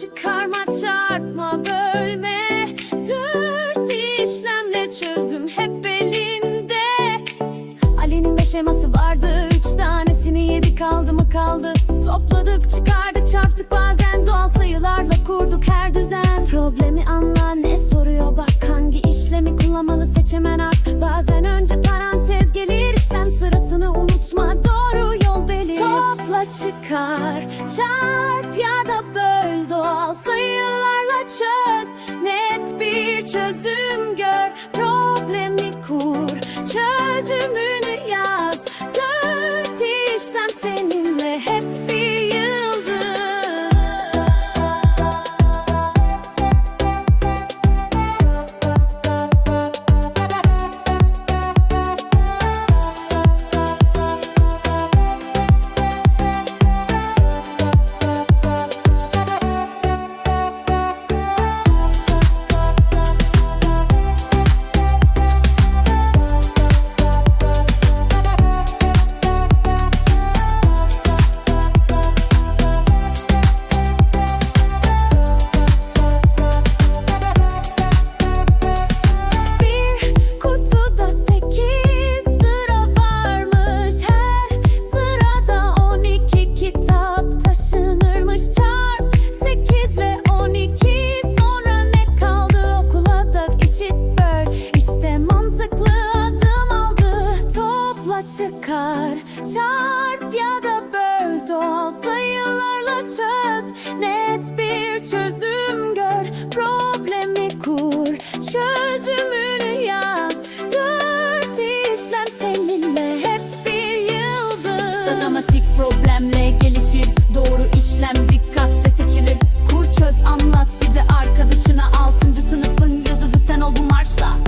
çıkarma, çarpma, bölme. Dört işlemle çözüm hep elinde. Ali'nin beş eması vardı Üç tanesini yedik aldı mı kaldı? Topladık çıkardık çarptık bazen Doğal sayılarla kurduk her düzen. Problemi anla ne soruyor bak Hangi işlemi kullanmalı seç hemen ak Bazen önce parantez gelir işlem sırasını unutma Doğru yol belir Topla çıkar çarp ya da böl sayılarla çıkar. Çarp ya da böl doğal sayılarla çöz. Net bir çözüm gör problemi kur. Çözümünü yaz Dört işlem seninle hep bir yıldız. Satamatik problemle gelişir Doğru işlem dikkatle seçilir. Kur çöz anlat bir de arkadaşına. Altıncı sınıfın yıldızı sen ol bu marşla.